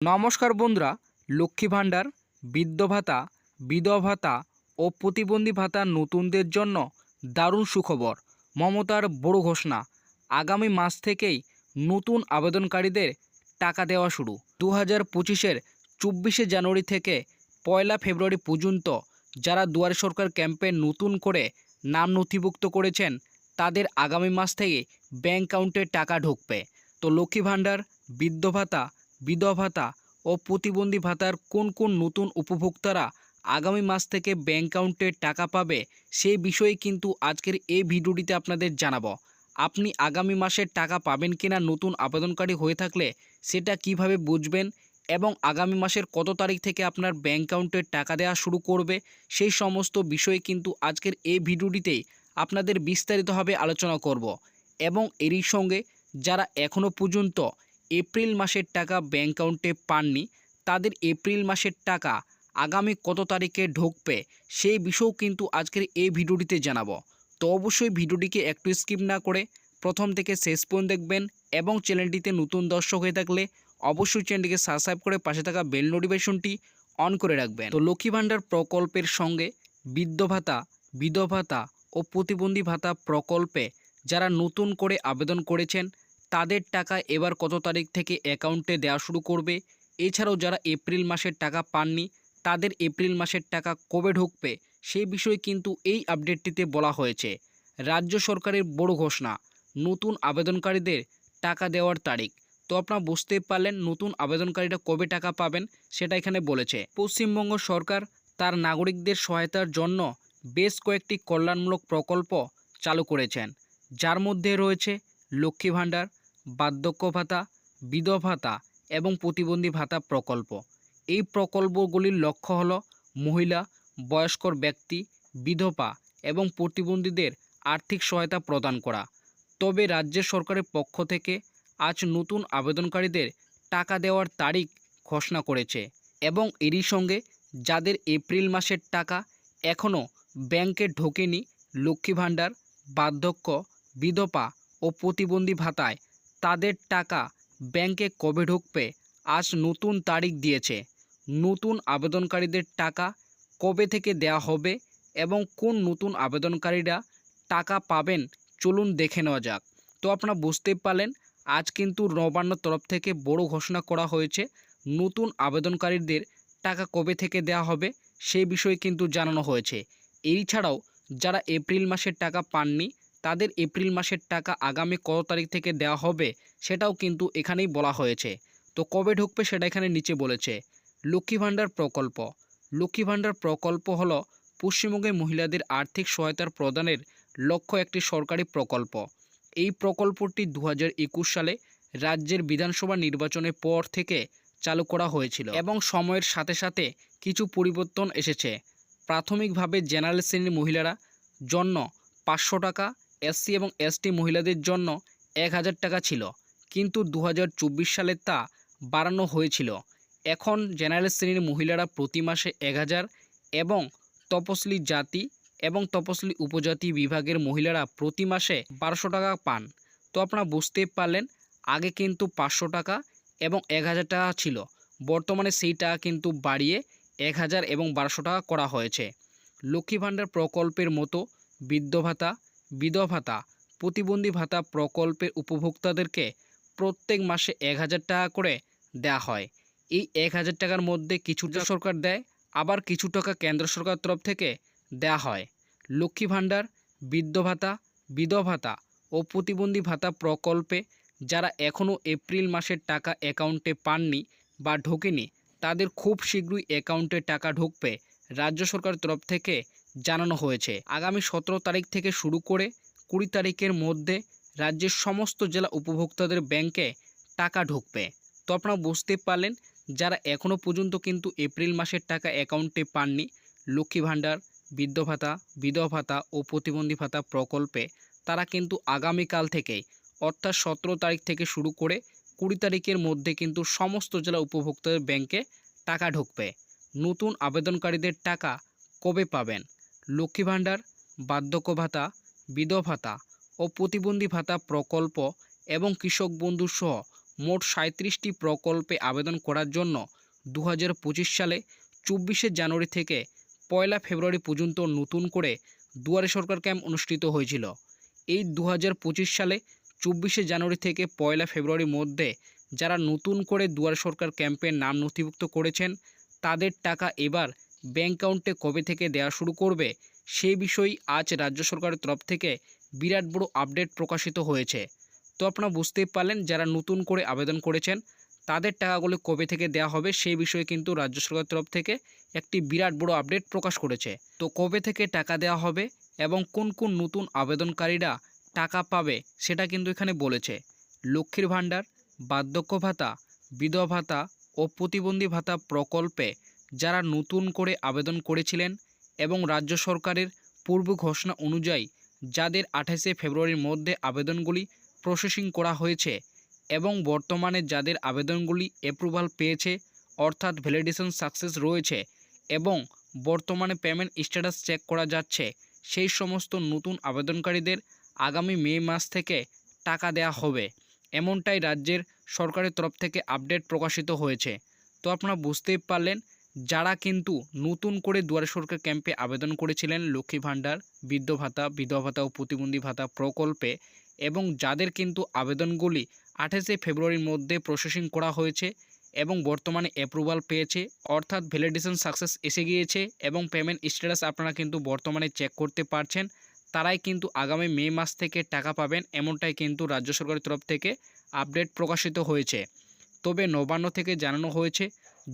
নমস্কার বন্ধুরা, লক্ষ্মী ভাণ্ডার বৃদ্ধ ভাতা, বিধবা ভাতা ও প্রতিবন্ধী ভাতা নতুনদের জন্য দারুণ সুখবর, মমতার বড় ঘোষণা। আগামী মাস থেকেই নতুন আবেদনকারীদের টাকা দেওয়া শুরু। দু হাজার পঁচিশের চব্বিশে জানুয়ারি থেকে পয়লা ফেব্রুয়ারি পর্যন্ত যারা দুয়ারে সরকার ক্যাম্পে নতুন করে নাম নথিভুক্ত করেছেন, তাদের আগামী মাস থেকে ব্যাঙ্ক অ্যাকাউন্টে টাকা ঢুকবে। তো লক্ষ্মী ভাণ্ডার বৃদ্ধ ভাতা বিধবা ভাতা ও প্রতিবন্ধী ভাতার কোন কোন নতুন উপভোক্তারা আগামী মাস থেকে ব্যাঙ্ক অ্যাকাউন্টে টাকা পাবে সেই বিষয়ে কিন্তু আজকের এই ভিডিওটিতে আপনাদের জানাব। আপনি আগামী মাসের টাকা পাবেন কিনা নতুন আবেদনকারী হয়ে থাকলে সেটা কীভাবে বুঝবেন এবং আগামী মাসের কত তারিখ থেকে আপনার ব্যাঙ্ক অ্যাকাউন্টে টাকা দেওয়া শুরু করবে সেই সমস্ত বিষয়ে কিন্তু আজকের এই ভিডিওটিতেই আপনাদের বিস্তারিতভাবে আলোচনা করব। এবং এরই সঙ্গে যারা এখনও পর্যন্ত এপ্রিল মাসের টাকা ব্যাঙ্ক অ্যাকাউন্টে পাননি। তাদের এপ্রিল মাসের টাকা আগামী কত তারিখে ঢুকবে সেই বিষয়েও কিন্তু আজকের এই ভিডিওটিতে জানাব। তো অবশ্যই ভিডিওটিকে একটু স্কিপ না করে প্রথম থেকে শেষ পর্যন্ত দেখবেন এবং চ্যানেলটিতে নতুন দর্শক হয়ে থাকলে অবশ্যই চ্যানেলটিকে সাবস্ক্রাইব করে পাশে থাকা বেল নোটিফিকেশনটি অন করে রাখবেন। তো লক্ষ্মী ভাণ্ডার প্রকল্পের সঙ্গে বৃদ্ধ ভাতা, বিধবা ভাতা ও প্রতিবন্ধী ভাতা প্রকল্পে যারা নতুন করে আবেদন করেছেন তাদের টাকা এবার কত তারিখ থেকে অ্যাকাউন্টে দেওয়া শুরু করবে? এছাড়াও যারা এপ্রিল মাসের টাকা পাননি, তাদের এপ্রিল মাসের টাকা কবে ঢুকবে? সেই বিষয়ে কিন্তু এই আপডেটটিতে বলা হয়েছে। রাজ্য সরকারের বড় ঘোষণা, নতুন আবেদনকারীদের টাকা দেওয়ার তারিখ। তো আপনারা বুঝতে পারলেন নতুন আবেদনকারীরা কবে টাকা পাবেন, সেটা এখানে বলেছে। পশ্চিমবঙ্গ সরকার তার নাগরিকদের সহায়তার জন্য বেশ কয়েকটি কল্যাণমূলক প্রকল্প চালু করেছেন। যার মধ্যে রয়েছে লক্ষ্মী ভাণ্ডার বার্ধক্য ভাতা, বিধবা ভাতা এবং প্রতিবন্ধী ভাতা প্রকল্প। এই প্রকল্পগুলির লক্ষ্য হল মহিলা, বয়স্কর ব্যক্তি, বিধবা এবং প্রতিবন্ধীদের আর্থিক সহায়তা প্রদান করা। তবে রাজ্য সরকারের পক্ষ থেকে আজ নতুন আবেদনকারীদের টাকা দেওয়ার তারিখ ঘোষণা করেছে এবং এরই সঙ্গে যাদের এপ্রিল মাসের টাকা এখনও ব্যাংকে ঢোকেনি, লক্ষ্মী ভাণ্ডার, বার্ধক্য, বিধবা ও প্রতিবন্ধী ভাতায় তাদের টাকা ব্যাংকে কবে ঢুকবে, আজ নতুন তারিখ দিয়েছে। নতুন আবেদনকারীদের টাকা কবে থেকে দেওয়া হবে এবং কোন নতুন আবেদনকারীরা টাকা পাবেন, চলুন দেখে নেওয়া যাক। তো আপনারা বুঝতে পারলেন, আজ কিন্তু নবান্ন তরফ থেকে বড় ঘোষণা করা হয়েছে, নতুন আবেদনকারীদের টাকা কবে থেকে দেওয়া হবে সেই বিষয়ে কিন্তু জানানো হয়েছে। এই ছাড়াও যারা এপ্রিল মাসের টাকা পাননি তাদের এপ্রিল মাসের টাকা আগামী কত তারিখ থেকে দেওয়া হবে সেটাও কিন্তু এখানেই বলা হয়েছে। তো কবে ঢুকবে সেটা এখানে নিচে বলেছে। লক্ষ্মী ভাণ্ডার প্রকল্প। লক্ষ্মী ভাণ্ডার প্রকল্প হলো পশ্চিমবঙ্গে মহিলাদের আর্থিক সহায়তার প্রদানের লক্ষ্য একটি সরকারি প্রকল্প। এই প্রকল্পটি দু হাজার একুশ সালে রাজ্যের বিধানসভা নির্বাচনের পর থেকে চালু করা হয়েছিল এবং সময়ের সাথে সাথে কিছু পরিবর্তন এসেছে। প্রাথমিকভাবে জেনারেল শ্রেণির মহিলারা জন্য পাঁচশো টাকা এসসি এবং এসটি মহিলাদের জন্য এক হাজার টাকা ছিল, কিন্তু দু হাজার চব্বিশ সালে তা বাড়ানো হয়েছিল। এখন জেনারেল শ্রেণির মহিলারা প্রতি মাসে এক হাজার এবং তপশিলি জাতি এবং তপশিলি উপজাতি বিভাগের মহিলারা প্রতি মাসে বারোশো টাকা পান। তো আপনারা বুঝতে পারলেন, আগে কিন্তু পাঁচশো টাকা এবং এক হাজার টাকা ছিল। বর্তমানে সেই টাকা কিন্তু বাড়িয়ে এক হাজার এবং বারোশো টাকা করা হয়েছে। লক্ষ্মী ভাণ্ডার প্রকল্পের মতো বৃদ্ধ ভাতা বিধবা ভাতা, প্রতিবন্ধী ভাতা প্রকল্পের উপভোক্তাদেরকে প্রত্যেক মাসে এক হাজার টাকা করে দেওয়া হয়। এই এক হাজার টাকার মধ্যে কিছুটা সরকার দেয়, আবার কিছু টাকা কেন্দ্র সরকার তরফ থেকে দেওয়া হয়। লক্ষ্মী ভাণ্ডার বৃদ্ধ ভাতা, বিধবা ভাতা ও প্রতিবন্ধী ভাতা প্রকল্পে যারা এখনও এপ্রিল মাসের টাকা অ্যাকাউন্টে পাননি বা ঢোকেনি, তাদের খুব শীঘ্রই অ্যাকাউন্টে টাকা ঢুকবে রাজ্য সরকার তরফ থেকে জানানো হয়েছে। আগামী সতেরো তারিখ থেকে শুরু করে কুড়ি তারিখের মধ্যে রাজ্যের সমস্ত জেলা উপভোক্তাদের ব্যাংকে টাকা ঢুকবে। তো আপনারা বুঝতে পারলেন, যারা এখনও পর্যন্ত কিন্তু এপ্রিল মাসের টাকা অ্যাকাউন্টে পাননি, লক্ষ্মী ভাণ্ডার বৃদ্ধ ভাতা, বিধবা ভাতা ও প্রতিবন্ধী ভাতা প্রকল্পে তারা কিন্তু আগামীকাল থেকেই অর্থাৎ সতেরো তারিখ থেকে শুরু করে কুড়ি তারিখের মধ্যে কিন্তু সমস্ত জেলা উপভোক্তাদের ব্যাংকে টাকা ঢুকবে। নতুন আবেদনকারীদের টাকা কবে পাবেন? লক্ষ্মী ভাণ্ডার, বার্ধক্য ভাতা, বিধবা ভাতা ও প্রতিবন্ধী ভাতা প্রকল্প এবং কৃষক বন্ধু সহ মোট সাঁত্রিশটি প্রকল্পে আবেদন করার জন্য দু হাজার পঁচিশ সালে চব্বিশে জানুয়ারি থেকে পয়লা ফেব্রুয়ারি পর্যন্ত নতুন করে দুয়ারে সরকার ক্যাম্প অনুষ্ঠিত হয়েছিল। এই দু হাজার পঁচিশ সালে চব্বিশে জানুয়ারি থেকে পয়লা ফেব্রুয়ারির মধ্যে যারা নতুন করে দুয়ারে সরকার ক্যাম্পের নাম নথিভুক্ত করেছেন, তাদের টাকা এবার ব্যাঙ্ক অ্যাকাউন্টে কবে থেকে দেওয়া শুরু করবে, সেই বিষয়ে আজ রাজ্য সরকারের তরফ থেকে বিরাট বড় আপডেট প্রকাশিত হয়েছে। তো আপনারা বুঝতেই পারলেন, যারা নতুন করে আবেদন করেছেন, তাদের টাকাগুলো কবে থেকে দেওয়া হবে, সেই বিষয়ে কিন্তু রাজ্য সরকারের তরফ থেকে একটি বিরাট বড় আপডেট প্রকাশ করেছে। তো কবে থেকে টাকা দেওয়া হবে এবং কোন কোন নতুন আবেদনকারীরা টাকা পাবে, সেটা কিন্তু এখানে বলেছে। লক্ষ্মীর ভাণ্ডার, বার্ধক্য ভাতা, বিধবা ভাতা ও প্রতিবন্ধী ভাতা প্রকল্পে যারা নতুন করে আবেদন করেছিলেন এবং রাজ্য সরকারের পূর্ব ঘোষণা অনুযায়ী যাদের আঠাশে ফেব্রুয়ারির মধ্যে আবেদনগুলি প্রসেসিং করা হয়েছে এবং বর্তমানে যাদের আবেদনগুলি অ্যাপ্রুভাল পেয়েছে, অর্থাৎ ভ্যালিডেশন সাকসেস রয়েছে এবং বর্তমানে পেমেন্ট স্ট্যাটাস চেক করা যাচ্ছে, সেই সমস্ত নতুন আবেদনকারীদের আগামী মে মাস থেকে টাকা দেয়া হবে। এমনটাই রাজ্যের সরকারের তরফ থেকে আপডেট প্রকাশিত হয়েছে। তো আপনারা বুঝতেই পারলেন যারা কিন্তু নতুন করে দুয়ারে সরকার ক্যাম্পে আবেদন করেছিলেন, লক্ষ্মী ভাণ্ডার, বৃদ্ধ ভাতা, বিধবা ভাতা ও প্রতিবন্ধী ভাতা প্রকল্পে এবং যাদের কিন্তু আবেদনগুলি আঠাশে ফেব্রুয়ারির মধ্যে প্রসেসিং করা হয়েছে এবং বর্তমানে অ্যাপ্রুভাল পেয়েছে, অর্থাৎ ভ্যালিডেশন সাকসেস এসে গিয়েছে এবং পেমেন্ট স্ট্যাটাস আপনারা কিন্তু বর্তমানে চেক করতে পারছেন, তারাই কিন্তু আগামী মে মাস থেকে টাকা পাবেন এমনটাই কিন্তু রাজ্য সরকারের তরফ থেকে আপডেট প্রকাশিত হয়েছে। তবে নবান্ন থেকে জানানো হয়েছে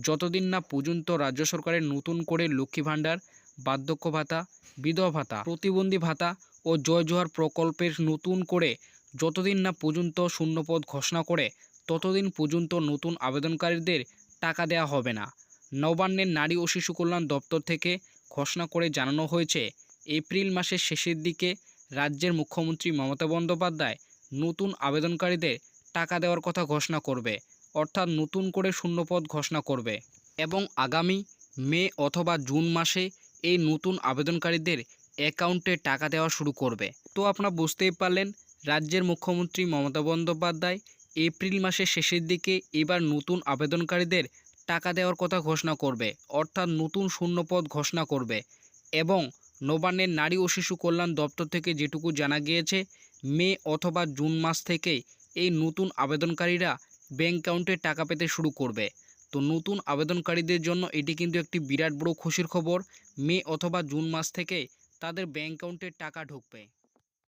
যতদিন না পর্যন্ত রাজ্য সরকারের নতুন করে লক্ষ্মী ভাণ্ডার, বার্ধক্য ভাতা, বিধবা ভাতা, প্রতিবন্ধী ভাতা ও জয় জোহার প্রকল্পের নতুন করে যতদিন না পর্যন্ত শূন্যপদ ঘোষণা করে, ততদিন পর্যন্ত নতুন আবেদনকারীদের টাকা দেওয়া হবে না। নবান্নের নারী ও শিশু কল্যাণ দপ্তর থেকে ঘোষণা করে জানানো হয়েছে, এপ্রিল মাসের শেষের দিকে রাজ্যের মুখ্যমন্ত্রী মমতা বন্দ্যোপাধ্যায় নতুন আবেদনকারীদের টাকা দেওয়ার কথা ঘোষণা করবে। অর্থাৎ নতুন করে শূন্যপদ ঘোষণা করবে এবং আগামী মে অথবা জুন মাসে এই নতুন আবেদনকারীদের অ্যাকাউন্টে টাকা দেওয়া শুরু করবে। তো আপনারা বুঝতেই পারলেন, রাজ্যের মুখ্যমন্ত্রী মমতা বন্দ্যোপাধ্যায় এপ্রিল মাসের শেষের দিকে এবার নতুন আবেদনকারীদের টাকা দেওয়ার কথা ঘোষণা করবে, অর্থাৎ নতুন শূন্যপদ ঘোষণা করবে এবং নবান্নের নারী ও শিশু কল্যাণ দপ্তর থেকে যেটুকু জানা গিয়েছে, মে অথবা জুন মাস থেকে এই নতুন আবেদনকারীরা ব্যাঙ্ক অ্যাকাউন্টে টাকা পেতে শুরু করবে। তো নতুন আবেদনকারীদের জন্য এটি কিন্তু একটি বিরাট বড় খুশির খবর। মে অথবা জুন মাস থেকে তাদের ব্যাঙ্ক অ্যাকাউন্টে টাকা ঢুকবে।